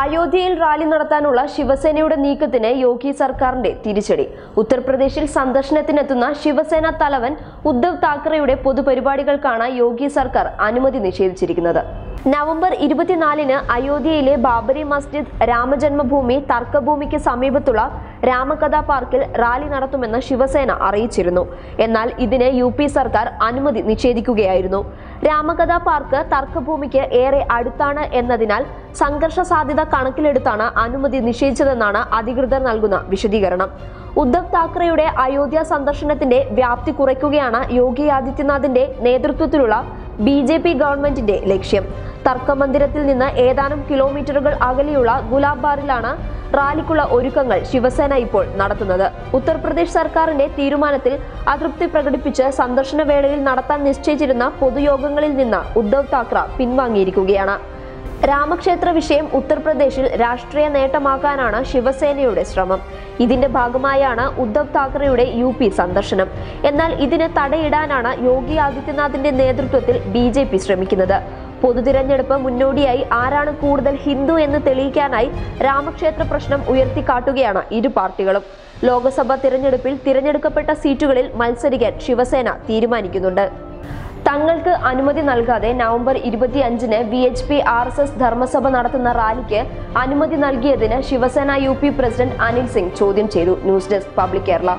അയോധ്യയിൽ റാലി നടത്താനുള്ള ശിവസേനയുടെ നീക്കത്തിന് യോഗി സർക്കാരിന്റെ തിരിച്ചടി. ഉത്തർപ്രദേശിൽ സന്ദർശനത്തിനെത്തുന്ന ശിവസേന തലവൻ ഉദ്ധവ് താക്കറെയുടെ പൊതുപരിപാടികൾക്കാണ് യോഗി സർക്കാർ അനുമതി നിഷേധിച്ചിരിക്കുന്നത്. നവംബർ ഇരുപത്തിനാലിന് അയോധ്യയിലെ ബാബരി മസ്ജിദ് രാമജന്മഭൂമി തർക്കഭൂമിക്ക് സമീപത്തുള്ള രാമകഥാ പാർക്കിൽ റാലി നടത്തുമെന്ന് ശിവസേന അറിയിച്ചിരുന്നു. എന്നാൽ ഇതിന് യു സർക്കാർ അനുമതി നിഷേധിക്കുകയായിരുന്നു. രാമകഥാ പാർക്ക് തർക്കഭൂമിക്ക് ഏറെ അടുത്താണ് എന്നതിനാൽ സംഘർഷ സാധ്യത കണക്കിലെടുത്താണ് അനുമതി നിഷേധിച്ചതെന്നാണ് അധികൃതർ നൽകുന്ന വിശദീകരണം. ഉദ്ധവ് താക്കറെയുടെ അയോധ്യ സന്ദർശനത്തിന്റെ വ്യാപ്തി കുറയ്ക്കുകയാണ് യോഗി ആദിത്യനാഥിന്റെ നേതൃത്വത്തിലുള്ള ബി ഗവൺമെന്റിന്റെ ലക്ഷ്യം. തർക്കമന്ദിരത്തിൽ നിന്ന് ഏതാനും കിലോമീറ്ററുകൾ അകലെയുള്ള ഗുലാബാറിലാണ് റാലിക്കുള്ള ഒരുക്കങ്ങൾ ശിവസേന ഇപ്പോൾ നടത്തുന്നത്. ഉത്തർപ്രദേശ് സർക്കാരിന്റെ തീരുമാനത്തിൽ അതൃപ്തി പ്രകടിപ്പിച്ച് സന്ദർശന വേളയിൽ നടത്താൻ നിശ്ചയിച്ചിരുന്ന പൊതുയോഗങ്ങളിൽ നിന്ന് ഉദ്ധവ് താക്കറെ പിൻവാങ്ങിയിരിക്കുകയാണ്. രാമക്ഷേത്ര വിഷയം ഉത്തർപ്രദേശിൽ രാഷ്ട്രീയ നേട്ടമാക്കാനാണ് ശിവസേനയുടെ ശ്രമം. ഇതിന്റെ ഭാഗമായാണ് ഉദ്ധവ് താക്കറെയുടെ യു പി സന്ദർശനം. എന്നാൽ ഇതിന് തടയിടാനാണ് യോഗി ആദിത്യനാഥിന്റെ നേതൃത്വത്തിൽ ബി ശ്രമിക്കുന്നത്. പൊതുതിരഞ്ഞെടുപ്പ് മുന്നോടിയായി ആരാണ് കൂടുതൽ ഹിന്ദു എന്ന് തെളിയിക്കാനായി രാമക്ഷേത്ര പ്രശ്നം ഉയർത്തിക്കാട്ടുകയാണ് ഇരു പാർട്ടികളും. ലോക്സഭാ തിരഞ്ഞെടുപ്പിൽ തിരഞ്ഞെടുക്കപ്പെട്ട സീറ്റുകളിൽ മത്സരിക്കാൻ ശിവസേന തീരുമാനിക്കുന്നുണ്ട്. തങ്ങൾക്ക് അനുമതി നൽകാതെ നവംബർ ഇരുപത്തി അഞ്ചിന് V H P R S S Dharma Sabha നടത്തുന്ന റാലിക്ക് അനുമതി നൽകിയതിന് Shiv Sena U P president Anil Singh ചോദ്യം ചെയ്തു. News desk public Kerala.